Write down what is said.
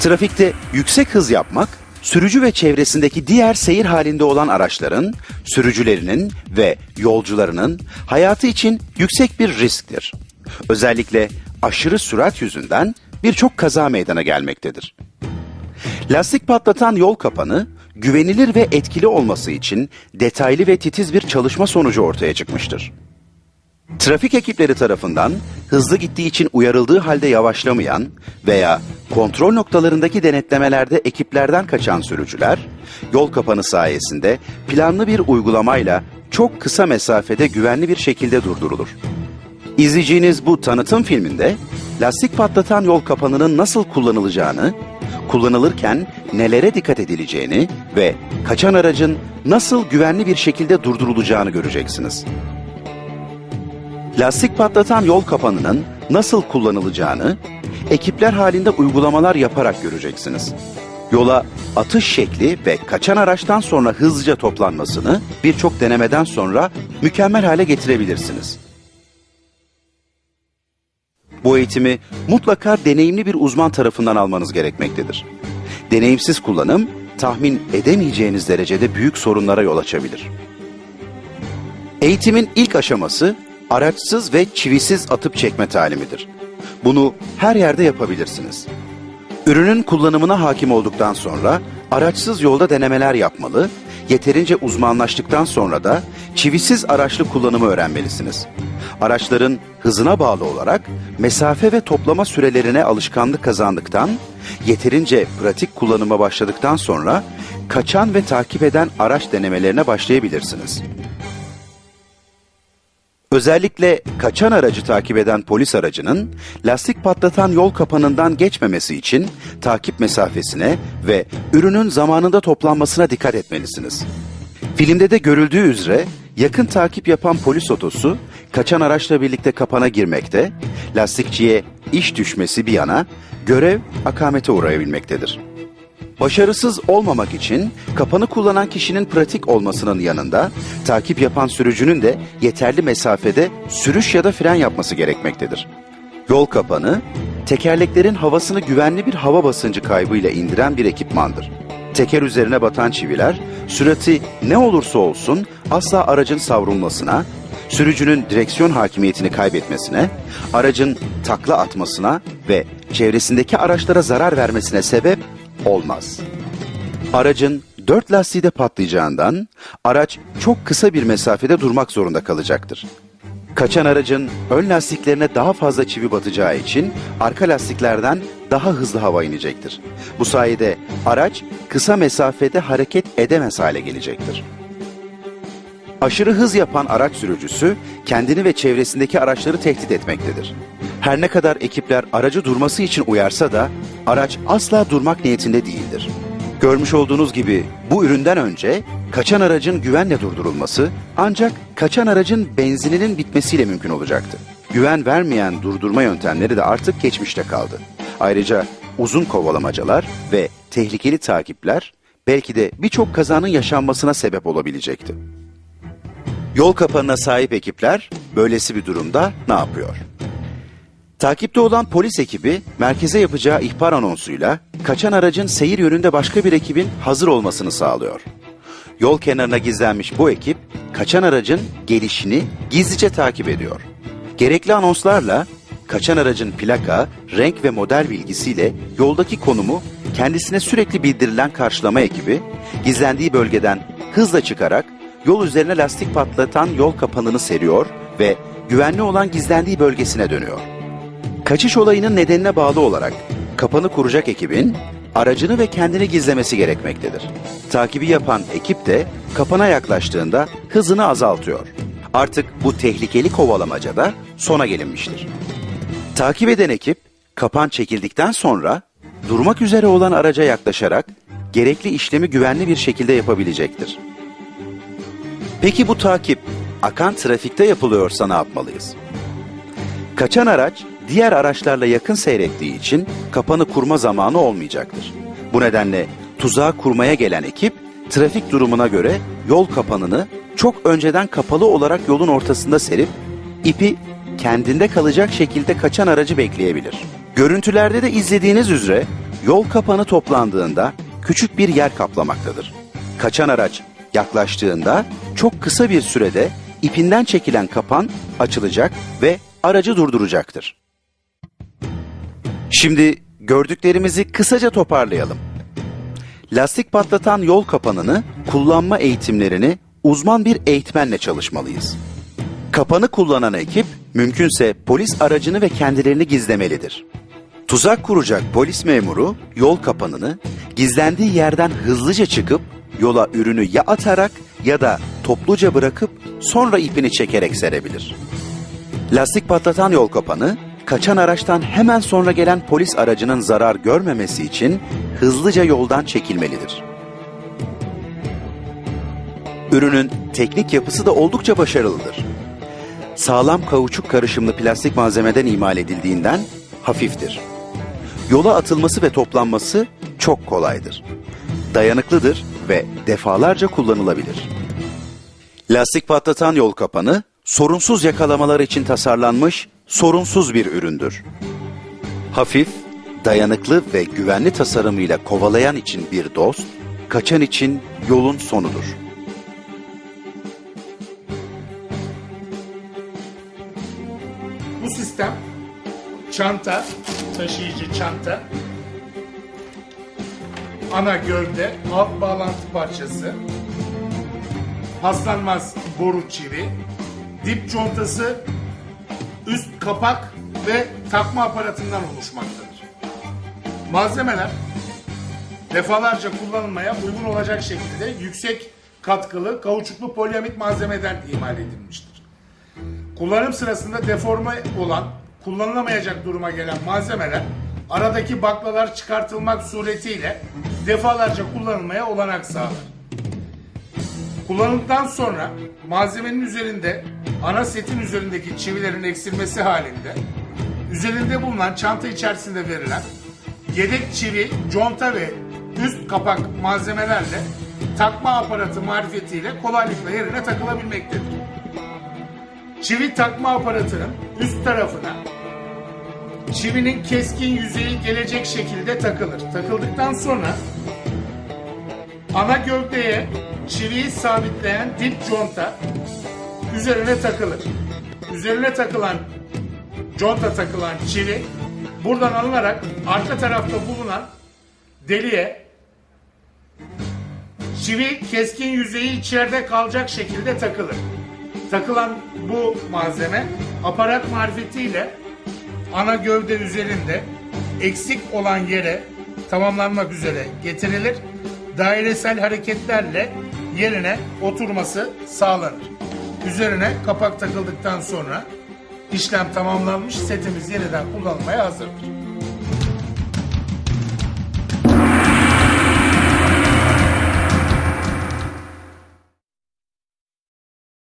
Trafikte yüksek hız yapmak, sürücü ve çevresindeki diğer seyir halinde olan araçların, sürücülerinin ve yolcularının hayatı için yüksek bir risktir. Özellikle aşırı sürat yüzünden birçok kaza meydana gelmektedir. Lastik patlatan yol kapanı, güvenilir ve etkili olması için detaylı ve titiz bir çalışma sonucu ortaya çıkmıştır. Trafik ekipleri tarafından hızlı gittiği için uyarıldığı halde yavaşlamayan veya kontrol noktalarındaki denetlemelerde ekiplerden kaçan sürücüler, yol kapanı sayesinde planlı bir uygulamayla çok kısa mesafede güvenli bir şekilde durdurulur. İzleyeceğiniz bu tanıtım filminde lastik patlatan yol kapanının nasıl kullanılacağını, kullanılırken nelere dikkat edileceğini ve kaçan aracın nasıl güvenli bir şekilde durdurulacağını göreceksiniz. Lastik patlatan yol kapanının nasıl kullanılacağını ekipler halinde uygulamalar yaparak göreceksiniz. Yola atış şekli ve kaçan araçtan sonra hızlıca toplanmasını birçok denemeden sonra mükemmel hale getirebilirsiniz. Bu eğitimi mutlaka deneyimli bir uzman tarafından almanız gerekmektedir. Deneyimsiz kullanım tahmin edemeyeceğiniz derecede büyük sorunlara yol açabilir. Eğitimin ilk aşaması araçsız ve çivisiz atıp çekme talimidir. Bunu her yerde yapabilirsiniz. Ürünün kullanımına hakim olduktan sonra araçsız yolda denemeler yapmalı, yeterince uzmanlaştıktan sonra da çivisiz araçlı kullanımı öğrenmelisiniz. Araçların hızına bağlı olarak mesafe ve toplama sürelerine alışkanlık kazandıktan, yeterince pratik kullanıma başladıktan sonra kaçan ve takip eden araç denemelerine başlayabilirsiniz. Özellikle kaçan aracı takip eden polis aracının lastik patlatan yol kapanından geçmemesi için takip mesafesine ve ürünün zamanında toplanmasına dikkat etmelisiniz. Filmde de görüldüğü üzere yakın takip yapan polis otosu kaçan araçla birlikte kapana girmekte, lastikçiye iş düşmesi bir yana görev akamete uğrayabilmektedir. Başarısız olmamak için kapanı kullanan kişinin pratik olmasının yanında takip yapan sürücünün de yeterli mesafede sürüş ya da fren yapması gerekmektedir. Yol kapanı, tekerleklerin havasını güvenli bir hava basıncı kaybıyla indiren bir ekipmandır. Teker üzerine batan çiviler, sürati ne olursa olsun asla aracın savrulmasına, sürücünün direksiyon hakimiyetini kaybetmesine, aracın takla atmasına ve çevresindeki araçlara zarar vermesine sebep olmaz. Aracın dört lastiği de patlayacağından araç çok kısa bir mesafede durmak zorunda kalacaktır. Kaçan aracın ön lastiklerine daha fazla çivi batacağı için arka lastiklerden daha hızlı hava inecektir. Bu sayede araç kısa mesafede hareket edemez hale gelecektir. Aşırı hız yapan araç sürücüsü kendini ve çevresindeki araçları tehdit etmektedir. Her ne kadar ekipler aracı durması için uyarsa da araç asla durmak niyetinde değildir. Görmüş olduğunuz gibi bu üründen önce kaçan aracın güvenle durdurulması ancak kaçan aracın benzininin bitmesiyle mümkün olacaktı. Güven vermeyen durdurma yöntemleri de artık geçmişte kaldı. Ayrıca uzun kovalamacalar ve tehlikeli takipler belki de birçok kazanın yaşanmasına sebep olabilecekti. Yol kapanına sahip ekipler böylesi bir durumda ne yapıyor? Takipte olan polis ekibi merkeze yapacağı ihbar anonsuyla kaçan aracın seyir yönünde başka bir ekibin hazır olmasını sağlıyor. Yol kenarına gizlenmiş bu ekip kaçan aracın gelişini gizlice takip ediyor. Gerekli anonslarla kaçan aracın plaka, renk ve model bilgisiyle yoldaki konumu kendisine sürekli bildirilen karşılama ekibi gizlendiği bölgeden hızla çıkarak yol üzerine lastik patlatan yol kapanını seriyor ve güvenli olan gizlendiği bölgesine dönüyor. Kaçış olayının nedenine bağlı olarak kapanı kuracak ekibin aracını ve kendini gizlemesi gerekmektedir. Takibi yapan ekip de kapana yaklaştığında hızını azaltıyor. Artık bu tehlikeli kovalamaca da sona gelinmiştir. Takip eden ekip kapan çekildikten sonra durmak üzere olan araca yaklaşarak gerekli işlemi güvenli bir şekilde yapabilecektir. Peki bu takip akan trafikte yapılıyorsa ne yapmalıyız? Kaçan araç diğer araçlarla yakın seyrettiği için kapanı kurma zamanı olmayacaktır. Bu nedenle tuzağı kurmaya gelen ekip trafik durumuna göre yol kapanını çok önceden kapalı olarak yolun ortasında serip ipi kendinde kalacak şekilde kaçan aracı bekleyebilir. Görüntülerde de izlediğiniz üzere Yol kapanı toplandığında küçük bir yer kaplamaktadır. Kaçan araç yaklaştığında çok kısa bir sürede ipinden çekilen kapan açılacak ve aracı durduracaktır. Şimdi gördüklerimizi kısaca toparlayalım. Lastik patlatan yol kapanını kullanma eğitimlerini uzman bir eğitmenle çalışmalıyız. Kapanı kullanan ekip mümkünse polis aracını ve kendilerini gizlemelidir. Tuzak kuracak polis memuru yol kapanını gizlendiği yerden hızlıca çıkıp yola ürünü ya atarak ya da topluca bırakıp sonra ipini çekerek serebilir. Lastik patlatan yol kapanı, kaçan araçtan hemen sonra gelen polis aracının zarar görmemesi için hızlıca yoldan çekilmelidir. Ürünün teknik yapısı da oldukça başarılıdır. Sağlam kauçuk karışımlı plastik malzemeden imal edildiğinden hafiftir. Yola atılması ve toplanması çok kolaydır. Dayanıklıdır ve defalarca kullanılabilir. Lastik patlatan yol kapanı, sorunsuz yakalamalar için tasarlanmış sorunsuz bir üründür. Hafif, dayanıklı ve güvenli tasarımıyla kovalayan için bir dost, kaçan için yolun sonudur. Bu sistem çanta, taşıyıcı çanta, ana gövde, alt bağlantı parçası, paslanmaz boru çivi, dip contası, kapak ve takma aparatından oluşmaktadır. Malzemeler defalarca kullanılmaya uygun olacak şekilde yüksek katkılı kauçuklu polyamit malzemeden imal edilmiştir. Kullanım sırasında deforme olan, kullanılamayacak duruma gelen malzemeler aradaki baklalar çıkartılmak suretiyle defalarca kullanılmaya olanak sağlar. Kullanıldıktan sonra malzemenin üzerinde ana setin üzerindeki çivilerin eksilmesi halinde üzerinde bulunan çanta içerisinde verilen yedek çivi, conta ve üst kapak malzemelerle takma aparatı marifetiyle kolaylıkla yerine takılabilmektedir. Çivi takma aparatının üst tarafına çivinin keskin yüzeyi gelecek şekilde takılır. Takıldıktan sonra ana gövdeye çiviyi sabitleyen dip conta üzerine takılır. Üzerine takılan conta takılan çivi buradan alınarak arka tarafta bulunan deliğe çivi keskin yüzeyi içeride kalacak şekilde takılır. Takılan bu malzeme aparat marifetiyle ana gövde üzerinde eksik olan yere tamamlanmak üzere getirilir. Dairesel hareketlerle yerine oturması sağlanır. Üzerine kapak takıldıktan sonra işlem tamamlanmış setimiz yeniden kullanılmaya hazırdır.